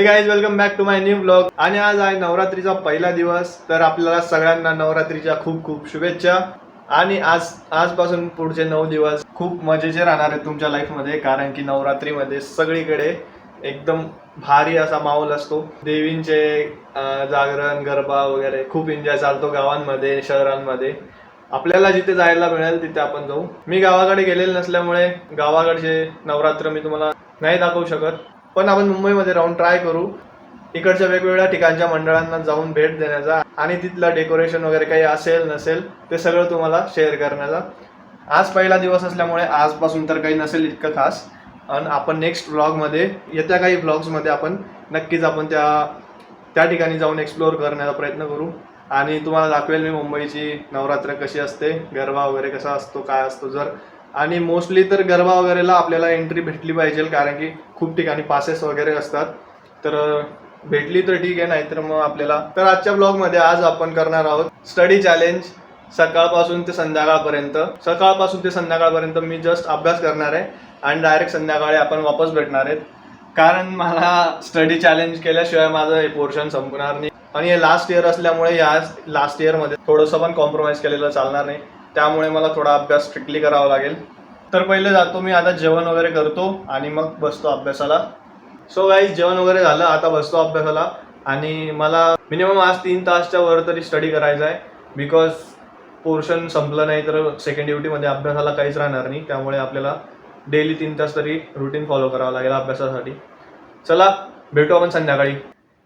Hey guys welcome back to my new blog आणि आज आहे नवरात्रीचा पहिला दिवस तर आपल्याला सगळ्यांना नवरात्रीच्या खूप खूप शुभेच्छा. आणि आज आजपासून पुढचे नऊ दिवस खूप मजेचे राहणार आहेत तुमच्या लाईफमध्ये कारण की नवरात्रीमध्ये सगळीकडे एकदम भारी असा माहोल असतो. देवींचे जागरण गरबा वगैरे खूप एन्जॉय चालतो गावांमध्ये शहरांमध्ये. आपल्याला जिथे जायला मिळेल तिथे आपण जाऊ. मी गावाकडे गेलेले नसल्यामुळे गावाकडचे नवरात्र मी तुम्हाला नाही दाखवू शकत. पण आपण मुंबईमध्ये राहून ट्राय करू. इकडच्या वेगवेगळ्या ठिकाणच्या मंडळांना जाऊन भेट देण्याचा आणि तिथलं डेकोरेशन वगैरे काही असेल नसेल ते सगळं तुम्हाला शेअर करण्याचा. आज पहिला दिवस असल्यामुळे आजपासून तर काही नसेल इतकं खास. आणि आपण नेक्स्ट व्लॉगमध्ये येत्या काही व्लॉग्समध्ये आपण नक्कीच आपण त्या त्या ठिकाणी जाऊन एक्सप्लोअर करण्याचा प्रयत्न करू. आणि तुम्हाला दाखवेल मी मुंबईची नवरात्र कशी असते गरबा वगैरे कसा असतो काय असतो जर आणि मोस्टली तर गरबा वगैरेला आपल्याला एंट्री भेटली पाहिजे कारण की खूप ठिकाणी पासेस वगैरे असतात. तर भेटली तर ठीक आहे नाहीतर मग आपल्याला तर आजच्या ब्लॉगमध्ये आज आपण करणार आहोत स्टडी चॅलेंज सकाळपासून ते संध्याकाळपर्यंत. सकाळपासून ते संध्याकाळपर्यंत मी जस्ट अभ्यास करणार आहे आणि डायरेक्ट संध्याकाळी आपण वापस भेटणार आहेत. कारण मला स्टडी चॅलेंज केल्याशिवाय माझं हे पोर्शन संपणार नाही. आणि हे लास्ट इयर असल्यामुळे या लास्ट इयरमध्ये थोडंसं पण कॉम्प्रोमाइज केलेलं चालणार नाही. त्यामुळे मला थोडा अभ्यास स्ट्रिक्टली करावा लागेल. तर पहिले जातो मी आता जेवण वगैरे करतो आणि मग बसतो अभ्यासाला. सो काही जेवण वगैरे झालं आता बसतो अभ्यासाला. आणि मला मिनिमम आज तीन तासच्या वर तरी स्टडी करायचा आहे. बिकॉज पोर्शन संपलं नाही तर सेकंड ड्युटीमध्ये अभ्यासाला काहीच राहणार नाही. त्यामुळे आपल्याला डेली तीन तास तरी रुटीन फॉलो करावं लागेल अभ्यासासाठी. चला भेटू आपण संध्याकाळी.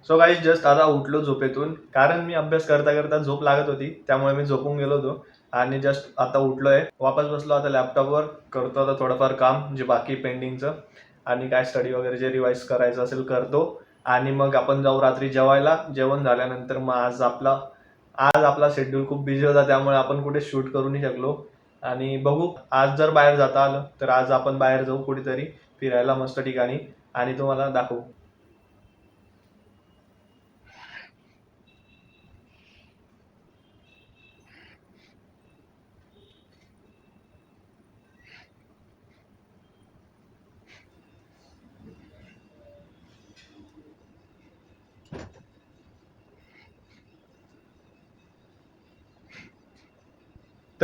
सो काही जस्ट आता उठलो झोपेतून. कारण मी अभ्यास करता करता झोप लागत होती त्यामुळे मी झोपून गेलो होतो. आणि जस्ट आता उठलोय. वापस बसलो आता लॅपटॉपवर करतो आता थोडंफार काम जे बाकी पेंडिंगचं आणि काय स्टडी वगैरे जे रिवाईज करायचं असेल करतो. आणि मग आपण जाऊ रात्री जेवायला. जेवण झाल्यानंतर मग आज आपला आज आपला शेड्यूल खूप बिझी होता. त्यामुळे आपण कुठे शूट करू नाही शकलो. आणि बघू आज जर बाहेर जाता आलं तर आज आपण बाहेर जाऊ कुठेतरी. फिरायला मस्त ठिकाणी. आणि तुम्हाला दाखवू.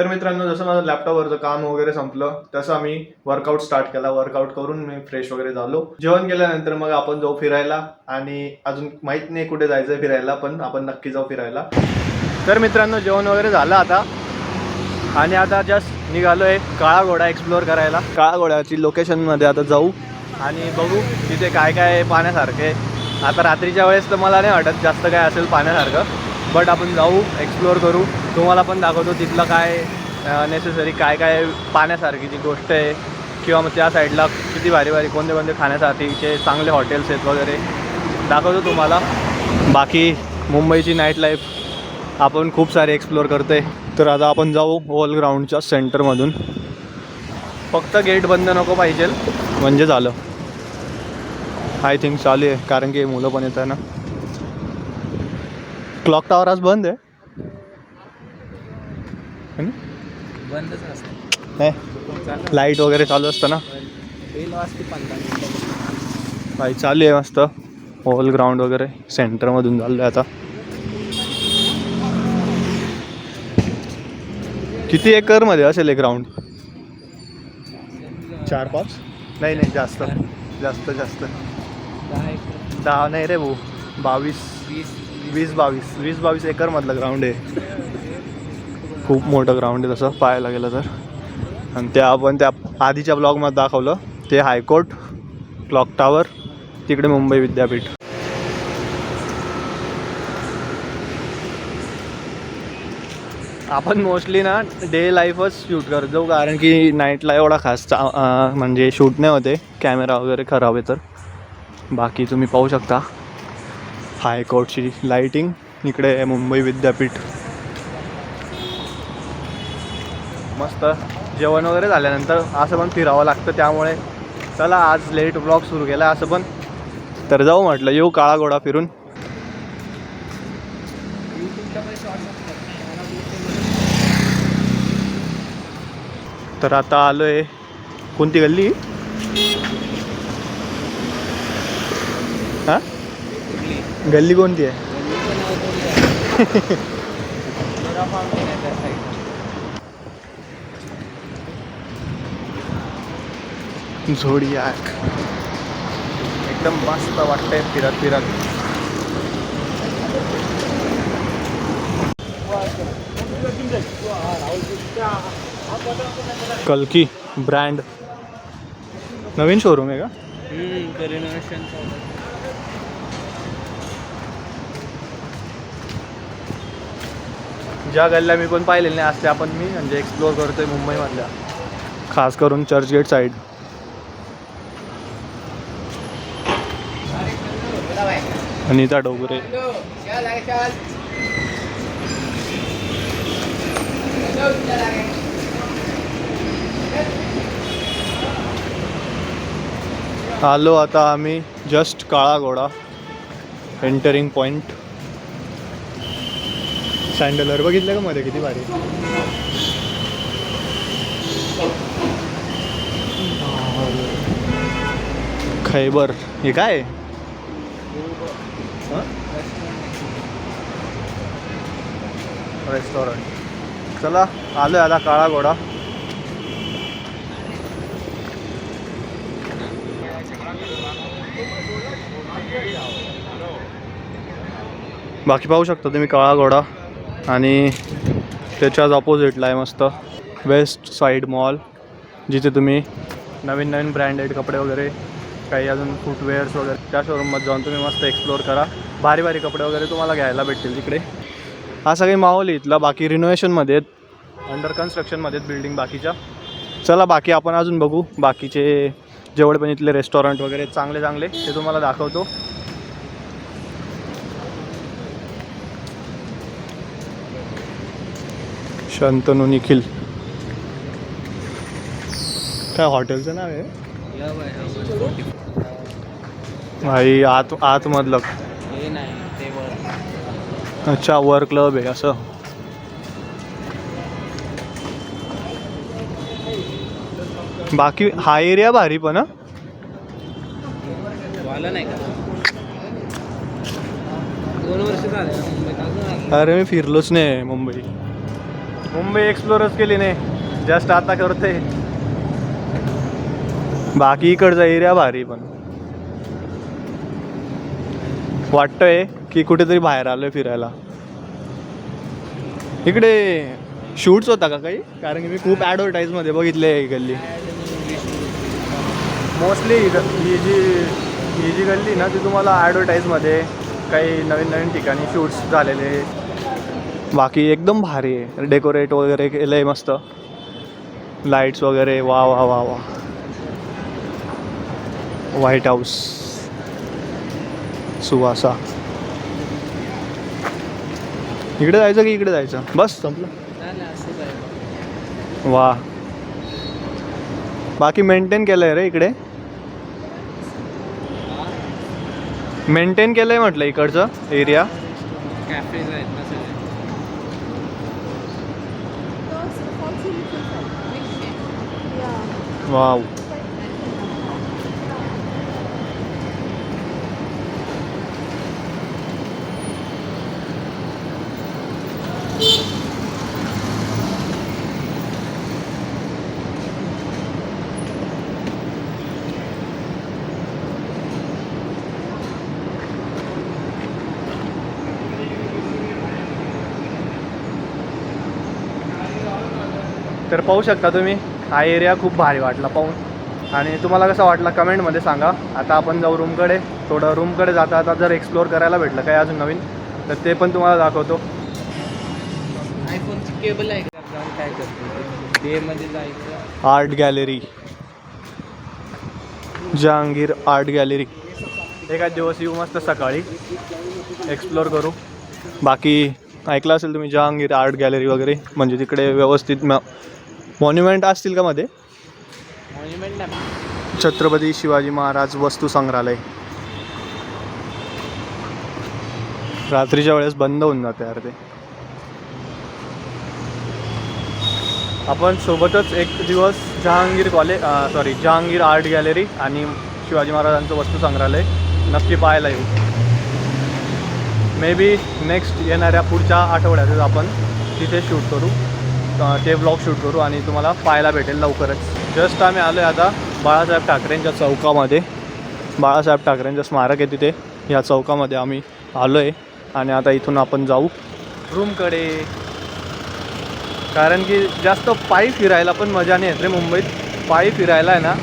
तर मित्रांनो जसं माझं लॅपटॉपवरचं काम वगैरे संपलं तसं आम्ही वर्कआउट स्टार्ट केला. वर्कआउट करून मी फ्रेश वगैरे झालो. जेवण केल्यानंतर मग आपण जाऊ फिरायला आणि अजून माहीत नाही कुठे जायचं फिरायला पण आपण नक्की जाऊ फिरायला. तर मित्रांनो जेवण वगैरे झालं आता. आणि आता जस्ट निघालो आहे काळा घोडा एक्सप्लोअर करायला. काळा घोड्याची लोकेशनमध्ये आता जाऊ आणि बघू तिथे काय काय पाहण्यासारखे आता रात्रीच्या वेळेस तर मला नाही वाटत जास्त काय असेल पाहण्यासारखं. बट आपण जाऊ एक्सप्लोअर करू. तुम्हाला पण दाखवतो तिथलं काय नेसेसरी काय काय पाहण्यासारखी जी गोष्ट आहे. किंवा मग त्या साईडला किती भारी भारी कोणते कोणते खाण्यासाठीचे चांगले हॉटेल्स आहेत वगैरे. दाखवतो तुम्हाला. बाकी मुंबईची नाईट लाईफ आपण खूप सारे एक्सप्लोअर करते तर आता आपण जाऊ वॉल ग्राउंडच्या सेंटरमधून फक्त गेट बंद नको पाहिजे म्हणजे झालं. आय थिंक चालू आहे कारण की मुलं पण येत आहे ना. क्लॉक टावर आज बंद आहे. है? बंदच असतं. नाही. लाइट वगैरे चालू असतं ना? बेल वाजते पंधरा भाई चालू आहे मस्त. वॉल ग्राउंड वगैरे. सेंटरमधून चाललं आहे आता. किती एकरमध्ये असेल हे ग्राउंड चार पाच? नाही नाही जास्त. जास्त जास्त. दहा नाही रे भाऊ. बावीस. वीस. वीस बावीस वीस बावीस एकरमधलं ग्राउंड आहे. खूप मोठं ग्राउंड आहे तसं पाहायला गेलं तर. आणि त्या आपण त्या आधीच्या ब्लॉगमध्ये दाखवलं ते हायकोर्ट क्लॉक टावर तिकडे मुंबई विद्यापीठ. आपण मोस्टली ना डे लाईफच शूट करतो कारण की नाईटला एवढा खास चा म्हणजे शूट नाही होते कॅमेरा वगैरे खराब आहे तर. बाकी तुम्ही पाहू शकता. हायकोर्टची लाईटिंग इकडे आहे मुंबई विद्यापीठ. मस्त. जेवण वगैरे झाल्यानंतर असं पण फिरावं लागतं त्यामुळे चला आज लेट ब्लॉग सुरू केला असं पण. तर जाऊ म्हटलं येऊ काळा घोडा फिरून. तर आता आलो आहे कोणती गल्ली? गल्ली कोणती आहे? झोडियाक. एकदम मस्त वाटतंय फिरत फिरत. कल्की ब्रँड. नवीन शोरूम आहे का? ज्या गल्ल्या मी पण पाहिलेल्या नाही असते आपण मी म्हणजे एक्सप्लोअर करतोय मुंबईमधल्या. खास करून चर्चगेट साईड अनिता डोगरे. आलो आता आम्ही जस्ट काळा घोडा एंटरिंग पॉईंट सँडलवर बघितलं का मध्ये किती भारी? खैबर. हे काय? रेस्टॉरंट चला आलो आता काळा घोडा. बाकी पाहू शकता तुम्ही काळा घोडा. आणि त्याच्याच ऑपोजिटला आहे मस्त. वेस्ट साईड मॉल जिथे तुम्ही नवीन नवीन ब्रँडेड कपडे वगैरे काही अजून फुटवेअर्स वगैरे त्या शोरूममध्ये जाऊन तुम्ही मस्त एक्सप्लोअर करा. भारी भारी कपडे वगैरे तुम्हाला घ्यायला भेटतील तिकडे. हा सगळे माहोल इथला बाकी रिनोव्हेशनमध्ये आहेत. अंडर कन्स्ट्रक्शनमध्ये आहेत बिल्डिंग बाकीच्या. चला बाकी आपण अजून बघू. बाकीचे जेवढे पण इथले रेस्टॉरंट वगैरे चांगले चांगले ते तुम्हाला दाखवतो. शंतनू निखिल. काय हॉटेलचं नाव आहे? भाई आत आतमधलं. अच्छा वर क्लब आहे असं. बाकी हा एरिया भारी पण अरे मी फिरलोच नाही मुंबई. मुंबई एक्सप्लोरच केली नाही जस्ट आता करते बाकी इकडचा एरिया भारी पण। वाटतंय की कुठेतरी बाहेर आलोय फिरायला। इकडे शूट्स होता का काही? कारण की मी खूप ॲडव्हर्टाईजमध्ये बघितले ही गल्ली। मोस्टली ही जी ही जी गल्ली ना ती तुम्हाला ॲडव्हर्टाईजमध्ये काही नवीन नवीन ठिकाणी शूट्स झालेले बाकी एकदम भारी आहे. डेकोरेट वगैरे केलं आहे मस्त. लाईट्स वगैरे वा वा वा वा. व्हाईट हाऊस सुवासा. इकडे जायचं की इकडे जायचं? बस संपलं. वा. बाकी मेंटेन केलं आहे रे इकडे? मेंटेन केलं आहे म्हटलं इकडचं एरिया कॅफेज आहेत ना सगळे वाव तर पाहू शकता तुम्ही हा एरिया खूप भारी वाटला पाहून. आणि तुम्हाला कसा वाटला कमेंटमध्ये सांगा. आता आपण जाऊ रूमकडे थोडं रूमकडे जाता आता जर एक्सप्लोअर करायला भेटलं काय अजून नवीन तर ते पण तुम्हाला दाखवतो. आयफोनची केबल आहे काय करतो? मध्ये जायचं. Art gallery Jahangir art gallery एखाद दिवस येऊ मस्त सकाळी. एक्सप्लोअर करू. बाकी ऐकलं असेल तुम्ही जहांगीर आर्ट गॅलरी वगैरे म्हणजे तिकडे व्यवस्थित मॉन्युमेंट असतील का मध्ये? मॉन्युमेंट नाही. छत्रपती शिवाजी महाराज वस्तू संग्रहालय. रात्रीच्या वेळेस बंद होऊन जाते यार ते. आपण सोबतच एक दिवस Jahangir college sorry Jahangir art gallery Shivaji Shivaji महाराजांचं वस्तू संग्रहालय नक्की पाहायला येऊ. मे बी नेक्स्ट येणाऱ्या पुढच्या आठवड्यातच आपण तिथे शूट करू. ते ब्लॉग शूट करू आणि तुम्हाला पाहायला भेटेल लवकरच. जस्ट आम्ही आलो आहे आता बाळासाहेब ठाकरेंच्या चौकामध्ये. बाळासाहेब ठाकरेंचं स्मारक आहे तिथे. या चौकामध्ये आम्ही आलो आहे आणि आता इथून आपण जाऊ. रूमकडे कारण की जास्त पायी फिरायला पण मजा नाही येत रे मुंबईत. पायी फिरायला आहे ना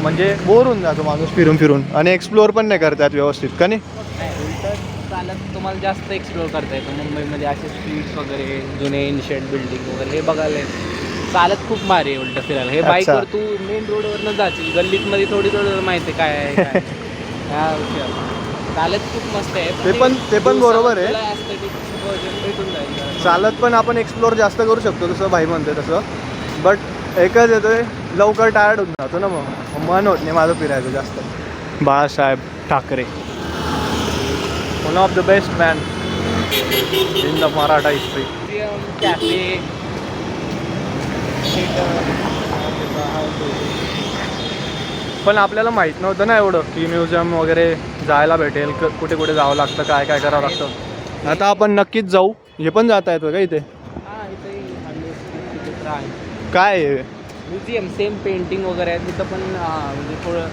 म्हणजे बोर होऊन जातो माणूस फिरून फिरून. आणि एक्सप्लोअर पण नाही करतात व्यवस्थित का नाही? चालत तुम्हाला जास्त एक्सप्लोअर करता येतं मुंबईमध्ये असे स्ट्रीट्स वगैरे जुने एन्शियंट बिल्डिंग वगैरे हे बघायला येतं. चालत खूप भारी आहे उलट फिरायला हे. बाईकवर तू मेन रोडवरनं जाशील गल्लीत मध्ये थोडी थोडी माहिती आहे काय आहे. चालत खूप मस्त आहे ते पण- ते पण बरोबर आहे. भेटून जाईल. चालत पण आपण एक्सप्लोअर जास्त करू शकतो तसं भाई म्हणते तसं बट एकच येतोय लवकर टायर्ड होऊन जातो ना मग मन होत नाही माझं फिरायचं जास्त Balasaheb Thackeray one of the best man in the Maratha history पण आपल्याला माहीत नव्हतं ना एवढं की म्युझियम वगैरे जायला भेटेल क- कुठे कुठे जावं लागतं काय काय करावं लागतं. आता आपण नक्कीच जाऊ. हे पण जाता येतं का इथे? काय आहे? म्युझियम सेम पेंटिंग वगैरे आहे. तिथं पण म्हणजे थोडं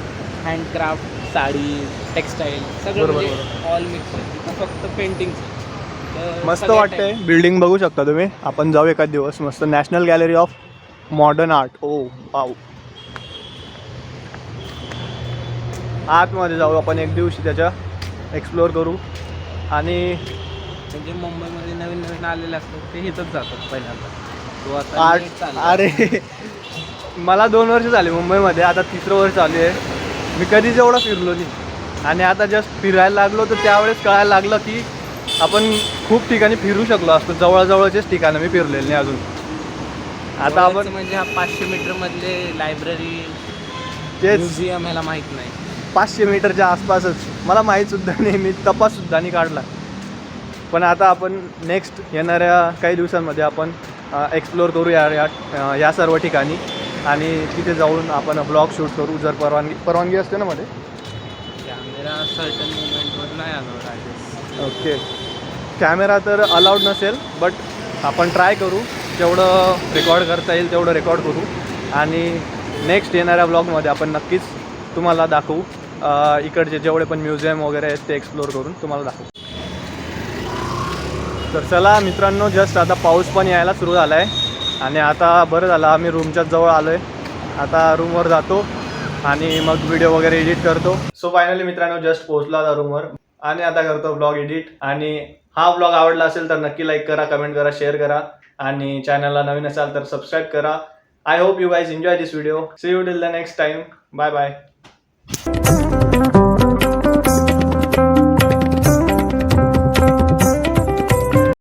हँडक्राफ्ट साडी टेक्स्टाईल सगळं बरोबर, म्हणजे ऑल मिक्स आहे. तिथं फक्त पेंटिंग मस्त वाटतंय. बिल्डिंग बघू शकता तुम्ही. आपण जाऊ एखाद दिवस. मस्त national gallery of modern art oh wow. आतमध्ये जाऊ आपण एक दिवशी त्याच्या. एक्सप्लोअर करू. आणि म्हणजे मुंबईमध्ये नवीन नवीन आलेले असतात ते इथंच जातात पहिल्यांदा. तो आता आर्ट चालला. अरे मला दोन वर्ष झाली मुंबईमध्ये. आता तिसरं वर्ष चालू आहे. मी कधीच एवढं फिरलो नाही. आणि आता जस्ट फिरायला लागलो तर त्यावेळेस कळायला लागलं की आपण खूप ठिकाणी फिरू शकलो असतो. जवळजवळचेच ठिकाणं मी फिरलेले नाही अजून. आता आपण म्हणजे हा पाचशे मीटर मधले लायब्ररी तेच. म्युझियम ह्याला माहीत नाही. पाचशे मीटरच्या आसपासच. मला माहीत सुद्धा नाही मी तपाससुद्धा नाही काढला. पण आता आपण नेक्स्ट येणाऱ्या काही दिवसांमध्ये आपण एक्सप्लोअर करू या या सर्व ठिकाणी. आणि तिथे जाऊन आपण ब्लॉग शूट करू जर परवानगी परवानगी असते ना मध्ये? कॅमेरा सर्टन मुवमेंटवर नाही आलो राजेश. ओके कॅमेरा तर अलाउड नसेल बट आपण ट्राय करू. जेवढं रेकॉर्ड करता येईल तेवढं रेकॉर्ड करू. आणि नेक्स्ट येणाऱ्या ब्लॉगमध्ये आपण नक्कीच तुम्हाला दाखवू. इकडचे जेवढे पण म्युझियम वगैरे आहेत ते एक्सप्लोअर करून तुम्हाला दाखवू. तर चला मित्रांनो जस्ट आता पाऊस पण यायला सुरू झाला आहे आणि आता बरं झालं आम्ही रूमच्याच जवळ आलो आहे आता रूमवर जातो आणि मग व्हिडिओ वगैरे एडिट करतो. सो फायनली मित्रांनो जस्ट पोहोचलो आता रूमवर आणि आता करतो ब्लॉग एडिट आणि हा ब्लॉग आवडला असेल तर नक्की लाईक करा कमेंट करा शेअर करा. आणि चॅनलला नवीन असाल तर सबस्क्राईब करा. I hope you guys enjoy this video see you till the next time bye bye